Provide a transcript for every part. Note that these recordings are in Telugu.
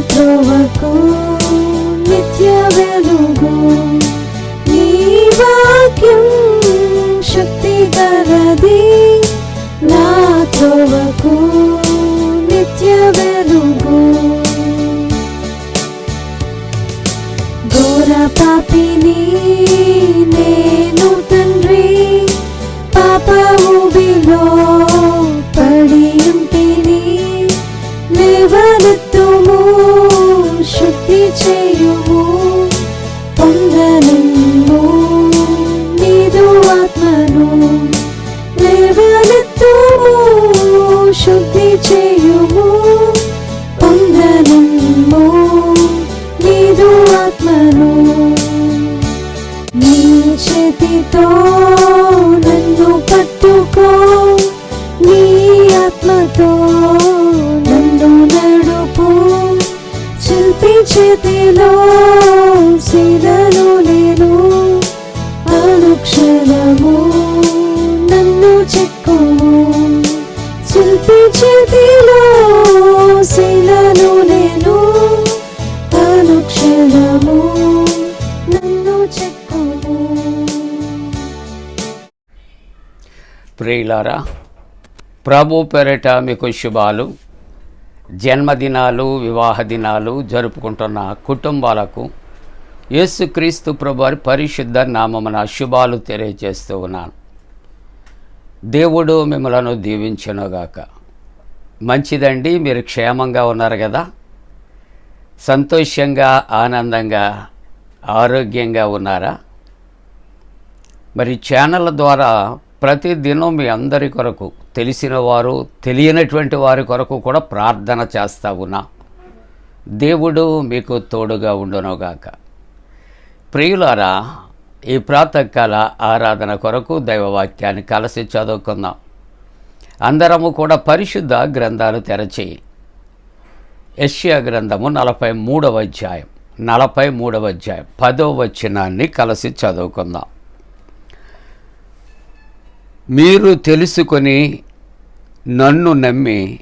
త్రోవకు నిత్య వెలుగు. నీ వాక్యం శక్తి కలది. నా త్రోవకు నిత్య వెలుగు. ఘోర పాపిని ప్రియులారా ప్రభు పెరట మీకు శుభాలు. జన్మదినాలు వివాహ దినాలు జరుపుకుంటున్న కుటుంబాలకు యేసుక్రీస్తు ప్రభు వారి పరిశుద్ధ నామమున శుభాలు తెలియజేస్తూ ఉన్నాను. దేవుడు మిమ్మలను దీవించనుగాక. మంచిదండి మీరు క్షేమంగా ఉన్నారు కదా? సంతోషంగా ఆనందంగా ఆరోగ్యంగా ఉన్నారా? మరి ఛానల్ ద్వారా ప్రతిదినం మీ అందరి కొరకు తెలిసిన వారు తెలియనటువంటి వారి కొరకు కూడా ప్రార్థన చేస్తా ఉన్నా. దేవుడు మీకు తోడుగా ఉండునుగాక. ప్రియులారా ఈ ప్రాతకాల ఆరాధన కొరకు దైవవాక్యాన్ని కలిసి చదువుకుందాం. అందరము కూడా పరిశుద్ధ గ్రంథాలు తెరచి యష్యా గ్రంథము నలభై మూడవ అధ్యాయం నలభై మూడవ అధ్యాయం పదో వచనాన్ని కలిసి చదువుకుందాం. మీరు తెలుసుకొని నన్ను నమ్మి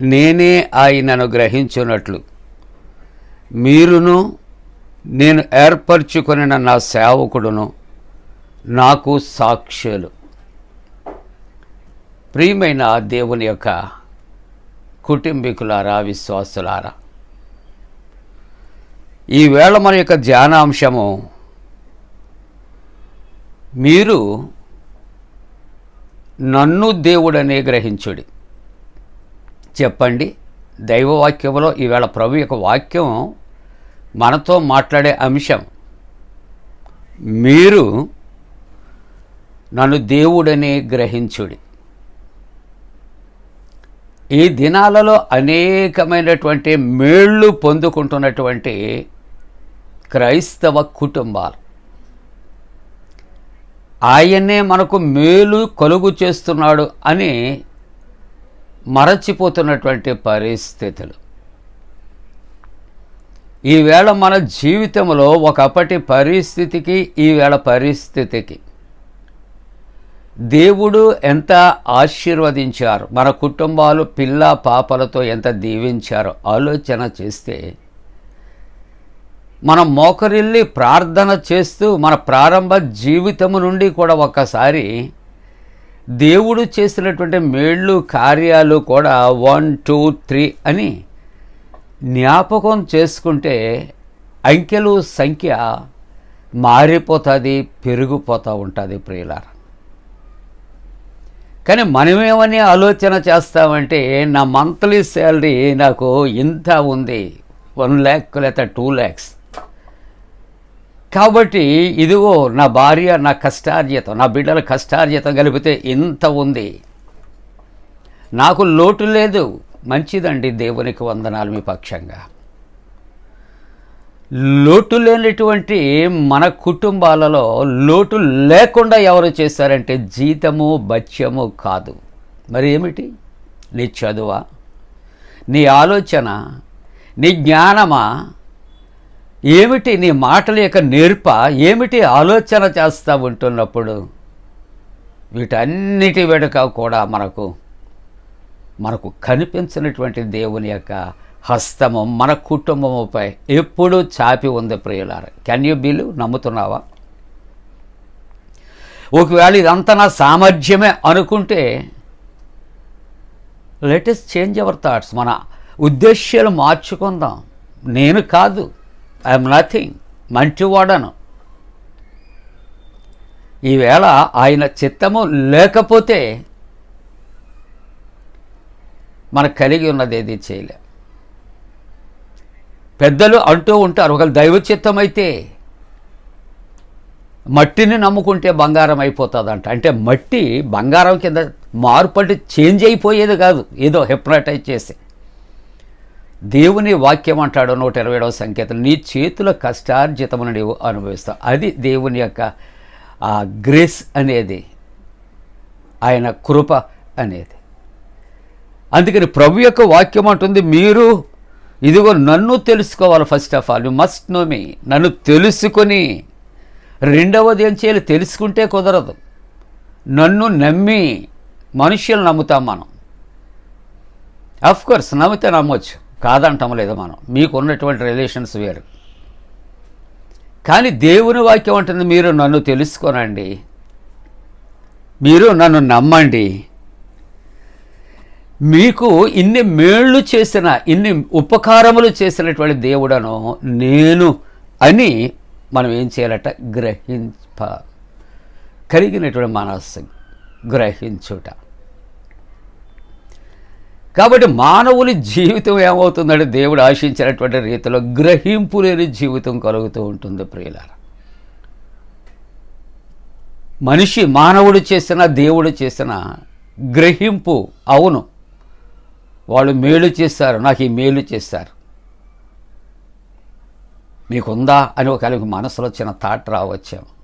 నేనే ఆయనను గ్రహించున్నట్లు మీరును నేను ఏర్పరచుకొని నా సేవకుడును నాకు సాక్షులు. ప్రియమైన దేవుని యొక్క కుటుంబీకులారా విశ్వాసులారా ఈవేళ మన యొక్క ధ్యానాంశము మీరు నన్ను దేవుడనే గ్రహించుడి. చెప్పండి దైవవాక్యంలో ఈవేళ ప్రభు యొక్క వాక్యం మనతో మాట్లాడే అంశం. మీరు నన్ను దేవుడనే గ్రహించుడి. ఈ దినాలలో అనేకమైనటువంటి మేళ్ళు పొందుకుంటున్నటువంటి క్రైస్తవ కుటుంబాలు. ఆయనే మనకు మేలు కలుగు చేస్తున్నాడు అని మరచిపోతున్నటువంటి పరిస్థితులు. ఈవేళ మన జీవితంలో ఒకప్పటి పరిస్థితికి ఈవేళ పరిస్థితికి దేవుడు ఎంత ఆశీర్వదించారు? మన కుటుంబాలు పిల్ల పాపలతో ఎంత దీవించారో ఆలోచన చేస్తే మనం మోకరిల్లి ప్రార్థన చేస్తూ మన ప్రారంభ జీవితము నుండి కూడా ఒక్కసారి దేవుడు చేసినటువంటి మేళ్ళు కార్యాలు కూడా వన్ టూ త్రీ అని జ్ఞాపకం చేసుకుంటే అంకెలు సంఖ్య మారిపోతుంది పెరిగిపోతూ ఉంటుంది ప్రియులార. కానీ మనమేమని ఆలోచన చేస్తామంటే నా మంత్లీ శాలరీ నాకు ఇంత ఉంది వన్ ల్యాక్ లేదా టూ ల్యాక్స్ కాబట్టి ఇదిగో నా భార్య నా కష్టార్జితం నా బిడ్డల కష్టార్జితం కలిపితే ఇంత ఉంది. నాకు లోటు లేదు. మంచిదండి దేవునికి వందనాలు మీ పక్షంగా. లోటు లేనటువంటి మన కుటుంబాలలో లోటు లేకుండా ఎవరు చేశారంటే జీతము బత్యము కాదు. మరి ఏమిటి? నీ చదువా? నీ ఆలోచన? నీ జ్ఞానమా? ఏమిటి నీ మాటల యొక్క నేర్ప? ఏమిటి ఆలోచన చేస్తూ ఉంటున్నప్పుడు వీటన్నిటి వెనుక కూడా మనకు మనకు కనిపించినటువంటి దేవుని యొక్క హస్తము మన కుటుంబముపై ఎప్పుడూ చాపి ఉంది ప్రియులార. కెన్ యూ బిలు నమ్ముతున్నావా? ఒకవేళ ఇదంతా నా సామర్థ్యమే అనుకుంటే లెటెస్ట్ చేంజ్ అవర్ థాట్స్ మన ఉద్దేశ్యాలు మార్చుకుందాం. నేను కాదు. ఐఎమ్ నథింగ్ మంచివాడను. ఈవేళ ఆయన చిత్తము లేకపోతే మనకు కలిగి ఉన్నది ఏది చేయలే. పెద్దలు అంటూ ఉంటారు ఒకవేళ దైవ చిత్తం అయితే మట్టిని నమ్ముకుంటే బంగారం అయిపోతుందంట. అంటే మట్టి బంగారం కింద మార్పడి చేంజ్ అయిపోయేది కాదు ఏదో హెప్నటైజ్ చేసి. దేవుని వాక్యం అంటాడు నూట ఇరవై ఏడవ సంకేతం. నీ చేతుల కష్టార్జితమును నీవు అనుభవిస్తావు. అది దేవుని యొక్క ఆ గ్రేస్ అనేది. ఆయన కృప అనేది. అందుకని ప్రభు యొక్క వాక్యం అంటుంది మీరు ఇదిగో నన్ను తెలుసుకోవాలి first of all you must know me నన్ను తెలుసుకొని రెండవది ఏం చేయాలి? తెలుసుకుంటే కుదరదు. నన్ను నమ్మి మనుషులు నమ్ముతాం మనం. అఫ్ కోర్స్ నమ్మితే నమ్మొచ్చు. కాదంటాం లేదు మనం. మీకు ఉన్నటువంటి రిలేషన్స్ వేరు. కానీ దేవుని వాక్యం అంటుంది మీరు నన్ను తెలుసుకోనండి. మీరు నన్ను నమ్మండి. మీకు ఇన్ని మేళ్ళు చేసిన ఇన్ని ఉపకారములు చేసినటువంటి దేవుడను నేను అని మనం ఏం చేయాలట? గ్రహింప కలిగినటువంటి మనస్సు గ్రహించుట. కాబట్టి మానవుని జీవితం ఏమవుతుందంటే దేవుడు ఆశించినటువంటి రీతిలో గ్రహింపు లేని జీవితం కలుగుతూ ఉంటుంది ప్రియులారా. మనిషి మానవుడు చేసిన దేవుడు చేసిన గ్రహింపు అవును. వాళ్ళు మేలు చేస్తారు నాకు ఈ మేలు చేస్తారు. మీకుందా అని ఒక మనసులో చిన్న థాట్ రావచ్చాము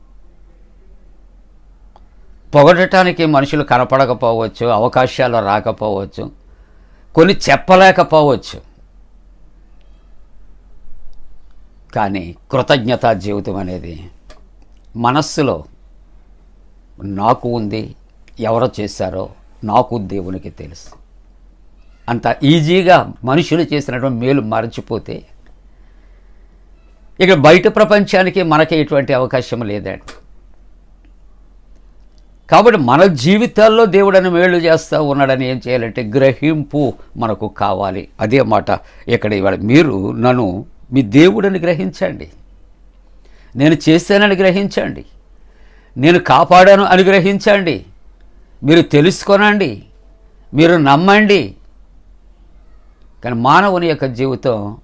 పొగడటానికి మనుషులు కనపడకపోవచ్చు అవకాశాలు రాకపోవచ్చు. కొన్ని చెప్పలేకపోవచ్చు. కానీ కృతజ్ఞతా జీవితం అనేది మనస్సులో నాకు ఉంది ఎవరు చేశారో నాకు దేవునికి తెలుసు. అంత ఈజీగా మనుషులు చేసినటువంటి మేలు మరచిపోతే ఇక బయట ప్రపంచానికి మనకి ఎటువంటి అవకాశం లేదండి. కాబట్టి మన జీవితాల్లో దేవుడని మేలు చేస్తూ ఉన్నాడని ఏం చేయాలంటే గ్రహింపు మనకు కావాలి. అదే మాట ఇక్కడ ఇవాళ మీరు నన్ను మీ దేవుడని గ్రహించండి. నేను చేశానని గ్రహించండి. నేను కాపాడాను అని గ్రహించండి. మీరు తెలుసుకోనండి. మీరు నమ్మండి. కానీ మానవుని యొక్క జీవితం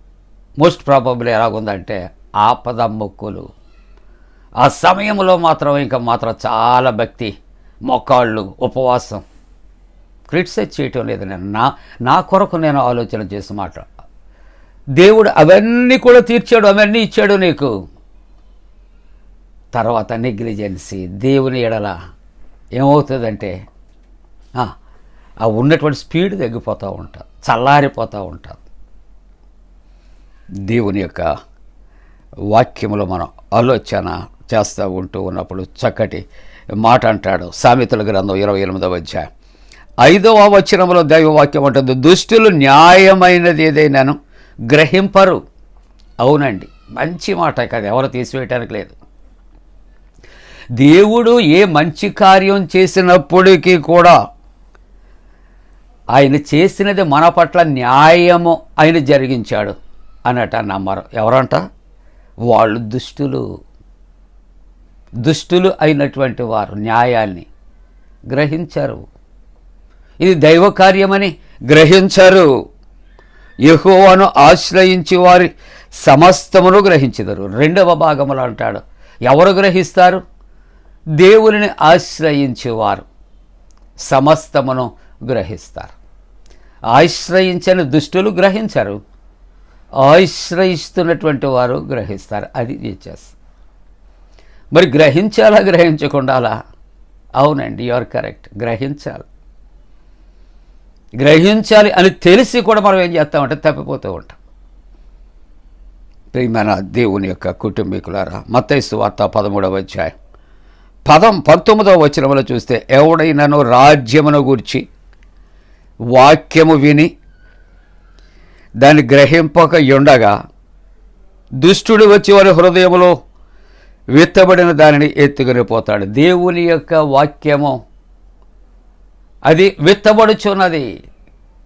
మోస్ట్ ప్రాబబ్లీ ఎలాగుందంటే ఆపద మొక్కులు ఆ సమయంలో మాత్రం ఇంకా మాత్రం చాలా భక్తి. మొక్కాళ్ళు ఉపవాసం. క్రిటిసైజ్ చేయటం లేదు నేను. నా నా కొరకు నేను ఆలోచన చేసి మాట. దేవుడు అవన్నీ కూడా తీర్చాడు అవన్నీ ఇచ్చాడు నీకు. తర్వాత నెగ్లిజెన్సీ దేవుని ఎడల ఏమవుతుందంటే ఆ, ఉన్నటువంటి స్పీడ్ తగ్గిపోతూ ఉంటుంది చల్లారిపోతూ ఉంటుంది దేవుని యొక్క వాక్యములో మనం ఆలోచన చేస్తూ ఉంటూ ఉన్నప్పుడు చక్కటి మాట అంటాడు. సామెతల గ్రంథం ఇరవై ఎనిమిదవ అధ్యాయం. ఐదవ వచనంలో దైవవాక్యం ఉంటుంది దుష్టులు న్యాయమైనది ఏదైనాను గ్రహింపరు. అవునండి మంచి మాట కదా ఎవరు తీసివేయటానికి లేదు. దేవుడు ఏ మంచి కార్యం చేసినప్పటికీ కూడా ఆయన చేసినది మన పట్ల న్యాయము ఆయన జరిగించాడు అన్నట నమ్మరు. ఎవరంట? వాళ్ళు దుష్టులు. దుష్టులు అయినటువంటి వారు న్యాయాన్ని గ్రహించరు. ఇది దైవ కార్యమని గ్రహించరు. యెహోవాను ఆశ్రయించి వారి సమస్తమును గ్రహించదరు. రెండవ భాగములు అంటాడు ఎవరు గ్రహిస్తారు? దేవుని ఆశ్రయించేవారు సమస్తమును గ్రహిస్తారు. ఆశ్రయించని దుష్టులు గ్రహించరు. ఆశ్రయిస్తున్నటువంటి వారు గ్రహిస్తారు. అది చేస్తారు మరి గ్రహించాలా గ్రహించకుండా అలా అవునండి యువర్ కరెక్ట్ గ్రహించాలి. గ్రహించాలి అని తెలిసి కూడా మనం ఏం చేస్తామంటే తప్పిపోతూ ఉంటాం. ప్రియమైన దేవుని యొక్క కుటుంబీకులారా మత్తైసు వార్త పదమూడవ అధ్యాయం. పదం పంతొమ్మిదవ వచనంలో చూస్తే ఎవడైనాను రాజ్యమును గూర్చి వాక్యము విని దాన్ని గ్రహింపక ఉండగా దుష్టుడు వచ్చి వారి హృదయంలో విత్తబడిన దానిని ఎత్తుకుని పోతాడు దేవుని యొక్క వాక్యము. అది విత్తబడుచున్నది.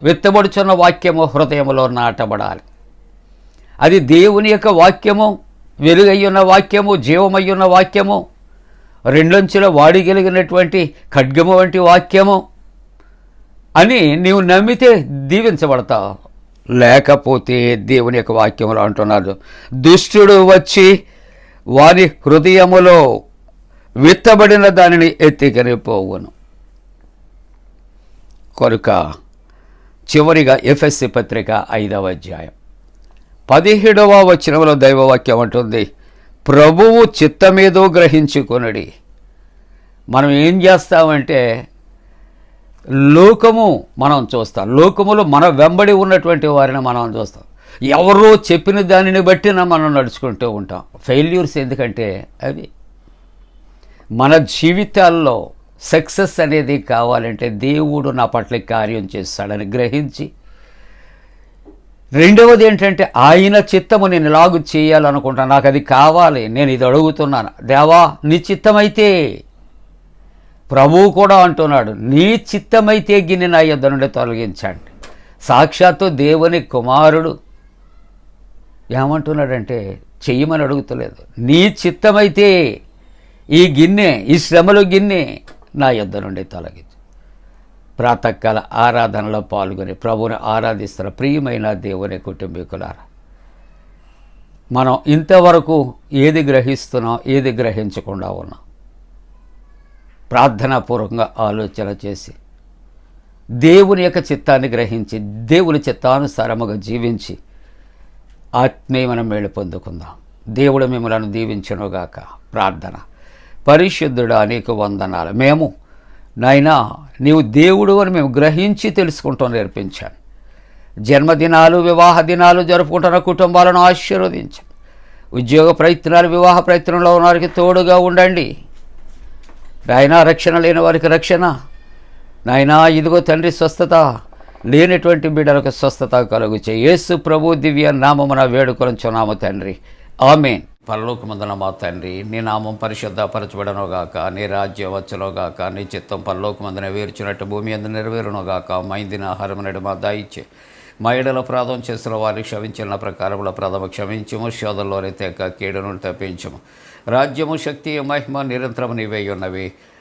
విత్తబడుచున్న వాక్యము హృదయంలో నాటబడాలి. అది దేవుని యొక్క వాక్యము వెలుగయ్యున్న వాక్యము జీవమయ్యున్న వాక్యము రెండొంచుల వాడిగలిగినటువంటి ఖడ్గము వంటి వాక్యము అని నీవు నమ్మితే దీవించబడతావు లేకపోతే దేవుని యొక్క వాక్యములు అంటున్నాడు దుష్టుడు వచ్చి వారి హృదయములో విత్తబడిన దానిని ఎత్తికని పోవును కనుక చివరిగా ఎఫ్ఎస్సి పత్రిక ఐదవ అధ్యాయం. పదిహేడవ వచనంలో దైవవాక్యం అంటుంది ప్రభువు చిత్తమేదో గ్రహించుకొనడి. మనం ఏం చేస్తామంటే లోకము మనం చూస్తాం. లోకములో మన వెంబడి ఉన్నటువంటి వారిని మనం చూస్తాం. ఎవరో చెప్పిన దానిని బట్టి మనం నడుచుకుంటూ ఉంటాం. ఫెయిల్యూర్స్ ఎందుకంటే అవి. మన జీవితాల్లో సక్సెస్ అనేది కావాలంటే దేవుడు నా పట్ల కార్యం చేస్తాడని గ్రహించి రెండవది ఏంటంటే ఆయన చిత్తము నేను ఇలాగు చేయాలనుకుంటాను నాకు అది కావాలి. నేను ఇది అడుగుతున్నాను. దేవా నీ చిత్తమైతే ప్రభువు కూడా అంటున్నాడు నీ చిత్తమైతే గిన్నె నా యొద్ద నుండి తొలగించండి. సాక్షాత్తు దేవుని కుమారుడు ఏమంటున్నాడంటే చెయ్యమని అడుగుతలేదు. నీ చిత్తమైతే ఈ గిన్నె ఈ శ్రమలు గిన్నె నా యొద్ద నుండి తొలగించు. ప్రాతకాల ఆరాధనలో పాల్గొని ప్రభువుని ఆరాధిస్తున్న ప్రియమైన దేవుని కుటుంబీకులారా మనం ఇంతవరకు ఏది గ్రహిస్తున్నాం ఏది గ్రహించకుండా ఉన్నాం? ప్రార్థనాపూర్వకంగా ఆలోచన చేసి దేవుని యొక్క చిత్తాన్ని గ్రహించి దేవుని చిత్తానుసారముగా జీవించి ఆత్మీయమైన మేలు పొందుకుందాం. దేవుడు మిమ్మలను దీవించనుగాక. ప్రార్థన. పరిశుద్ధుడా నీకు వందనాలు. మేము నాయనా నీవు దేవుడు అని మేము గ్రహించి తెలుసుకుంటాం నేర్పించాను. జన్మదినాలు వివాహ దినాలు జరుపుకుంటున్న కుటుంబాలను ఆశీర్వదించు ఉద్యోగ ప్రయత్నాలు వివాహ ప్రయత్నంలో ఉన్న వారికి తోడుగా ఉండండి. నాయనా రక్షణ లేని వారికి రక్షణ. నాయనా ఇదిగో తండ్రి స్వస్థత. లేనటువంటి బిడ్డలకు స్వస్థత కలుగు చేయి. యేసు ప్రభు దివ్య నామమున వేడుకొంచున్నాము తండ్రి. ఆమె పరలోకమందున మా తండ్రి నీ నామం పరిశుద్ధపరచబడనుగాక నీ రాజ్యం వచ్చునుగాక నీ చిత్తం పరలోకమందున వేర్చినట్టు భూమి అందు నెరవేరునుగాక మైందిన ఆహారం నడు మా దాయిచ్చే. మా ఎడల ప్రాధం చేసిన వారిని క్షమించిన ప్రకారముల ప్రథమ క్షమించము శోధంలోనే తెక్క కీడును తప్పించము. రాజ్యము శక్తి మహిమ నిరంతరం నీవే ఉన్నవి.